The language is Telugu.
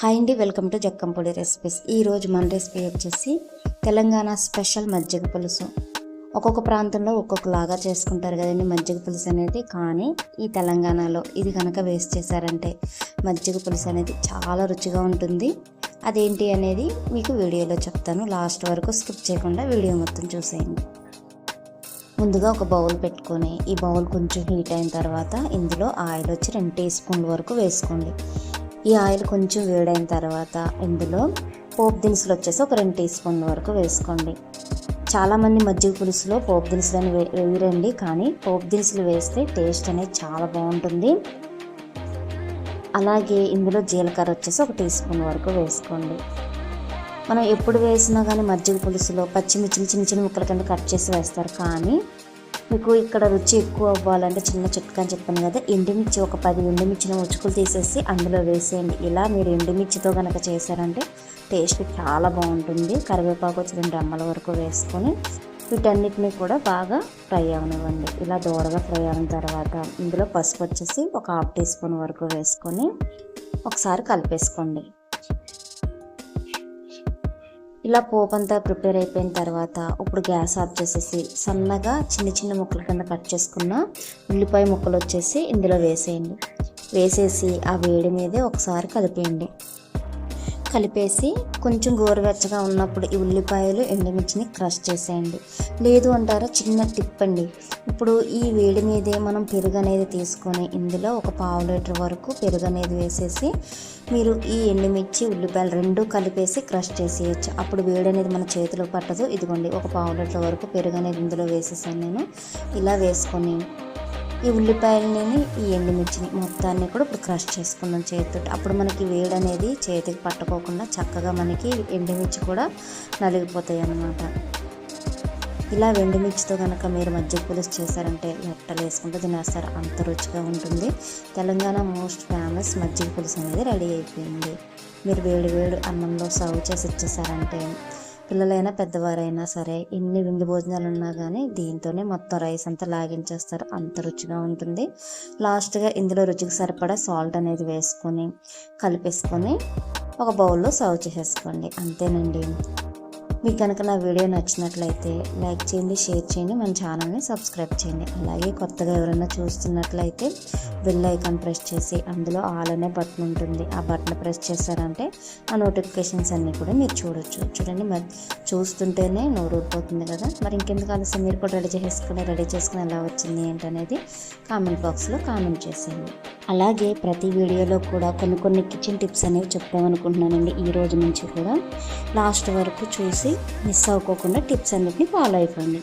హాయ్ అండి వెల్కమ్ టు జక్కంపొడి రెసిపీస్ ఈరోజు మన రెసిపీ వచ్చేసి తెలంగాణ స్పెషల్ మజ్జిగ పులుసు. ఒక్కొక్క ప్రాంతంలో ఒక్కొక్కలాగా చేసుకుంటారు కదండి మజ్జిగ పులుసు అనేది. కానీ ఈ తెలంగాణలో ఇది కనుక వేస్ట్ చేశారంటే మజ్జిగ పులుసు అనేది చాలా రుచిగా ఉంటుంది. అదేంటి అనేది మీకు వీడియోలో చెప్తాను. లాస్ట్ వరకు స్కిప్ చేయకుండా వీడియో మొత్తం చూసేయండి. ముందుగా ఒక బౌల్ పెట్టుకొని ఈ బౌల్ కొంచెం హీట్ అయిన తర్వాత ఇందులో ఆయిల్ వచ్చి రెండు టీ స్పూన్ల వరకు వేసుకోండి. ఈ ఆయిల్ కొంచెం వేడైన తర్వాత ఇందులో పోపు దినుసులు వచ్చేసి ఒక రెండు టీ స్పూన్ల వరకు వేసుకోండి. చాలామంది మజ్జిగ పులుసులో పోపు దినుసులను వే వేయరండి కానీ పోపు దినుసులు వేస్తే టేస్ట్ అనేది చాలా బాగుంటుంది. అలాగే ఇందులో జీలకర్ర వచ్చేసి ఒక టీ స్పూన్ వరకు వేసుకోండి. మనం ఎప్పుడు వేసినా కానీ మజ్జిగ పులుసులో పచ్చిమిర్చిని చిన్న చిన్న ముక్కల కింద కట్ చేసి వేస్తారు కానీ మీకు ఇక్కడ రుచి ఎక్కువ అవ్వాలంటే చిన్న చిట్కా అని చెప్పాను కదా ఎండుమిర్చి ఒక పది ఎండుమిర్చిన ఉచ్చుకులు తీసేసి అందులో వేసేయండి. ఇలా మీరు ఎండుమిర్చితో కనుక చేశారంటే టేస్ట్ చాలా బాగుంటుంది. కరివేపాకు వచ్చి రెండు అమ్మల వరకు వేసుకొని వీటన్నిటిని కూడా బాగా ఫ్రై అవనివ్వండి. ఇలా దూరగా ఫ్రై అయిన తర్వాత ఇందులో పసుపు వచ్చేసి ఒక హాఫ్ టీ స్పూన్ వరకు వేసుకొని ఒకసారి కలిపేసుకోండి. ఇలా పోపు అంతా ప్రిపేర్ అయిపోయిన తర్వాత ఇప్పుడు గ్యాస్ ఆఫ్ చేసేసి సన్నగా చిన్న చిన్న ముక్కల కింద కట్ చేసుకున్న ఉల్లిపాయ ముక్కలు వచ్చేసి ఇందులో వేసేయండి. వేసేసి ఆ వేడి మీదే ఒకసారి కలిపేయండి. కలిపేసి కొంచెం గోరువెచ్చగా ఉన్నప్పుడు ఈ ఉల్లిపాయలు ఎండుమిర్చిని క్రష్ చేసేయండి. లేదు అంటారా చిన్న టిప్ అండి. ఇప్పుడు ఈ వేడి మీదే మనం పెరుగు అనేది తీసుకొని ఇందులో ఒక పావు లీటర్ వరకు పెరుగు అనేది వేసేసి మీరు ఈ ఎండుమిర్చి ఉల్లిపాయలు రెండు కలిపేసి క్రష్ చేసేయచ్చు. అప్పుడు వేడి అనేది మన చేతిలో పట్టదు. ఇదిగోండి ఒక పావు లీటర్ వరకు పెరుగు అనేది ఇందులో వేసేసాను నేను. ఇలా వేసుకొని ఈ ఉల్లిపాయలని ఈ ఎండుమిర్చిని మొత్తాన్ని కూడా ఇప్పుడు క్రష్ చేసుకున్నాం చేతితో అప్పుడు మనకి వేడి అనేది చేతికి పట్టుకోకుండా చక్కగా మనకి ఎండుమిర్చి కూడా నలిగిపోతాయి అన్నమాట ఇలా ఎండుమిర్చితో కనుక మీరు మజ్జిగ పులుసు చేశారంటే లెట్టలు వేసుకుంటూ తినేస్తారు. అంత రుచిగా ఉంటుంది. తెలంగాణ మోస్ట్ ఫేమస్ మజ్జిగ పులుసు అనేది రెడీ అయిపోయింది. మీరు వేడి వేడి అన్నంలో సర్వ్ చేసి ఇచ్చేసారంటే పిల్లలైనా పెద్దవారైనా సరే ఎన్ని విందు భోజనాలు ఉన్నా కానీ దీంతోనే మొత్తం రైస్ అంతా లాగించేస్తారు. అంత రుచిగా ఉంటుంది. లాస్ట్గా ఇందులో రుచికి సరిపడా సాల్ట్ అనేది వేసుకొని కలిపేసుకొని ఒక బౌల్లో సర్వ్ చేసేసుకోండి. అంతేనండి. మీకు కనుక నా వీడియో నచ్చినట్లయితే లైక్ చేయండి షేర్ చేయండి మన ఛానల్ని సబ్స్క్రైబ్ చేయండి. అలాగే కొత్తగా ఎవరైనా చూస్తున్నట్లయితే బెల్ ఐకాన్ ప్రెస్ చేసి అందులో ఆల్ అనే బటన్ ఉంటుంది. ఆ బటన్ ప్రెస్ చేశారంటే ఆ నోటిఫికేషన్స్ అన్నీ కూడా మీరు చూడొచ్చు. చూడండి మరి చూస్తుంటేనే నోరు ఊడిపోతుంది కదా. మరి ఇంకెందుకు ఆలస్యం? మీరు కూడా రెడీ చేసుకుని రెడీ చేసుకుని ఎలా వచ్చింది ఏంటనేది కామెంట్ బాక్స్లో కామెంట్ చేసేయండి. అలాగే ప్రతి వీడియోలో కూడా కొన్ని కొన్ని కిచెన్ టిప్స్ అనేవి చెప్తామనుకుంటున్నానండి ఈ రోజు నుంచి కూడా లాస్ట్ వరకు చూసి మిస్ అవ్వకోకుండా టిప్స్ అన్నిటిని ఫాలో అయిపోండి.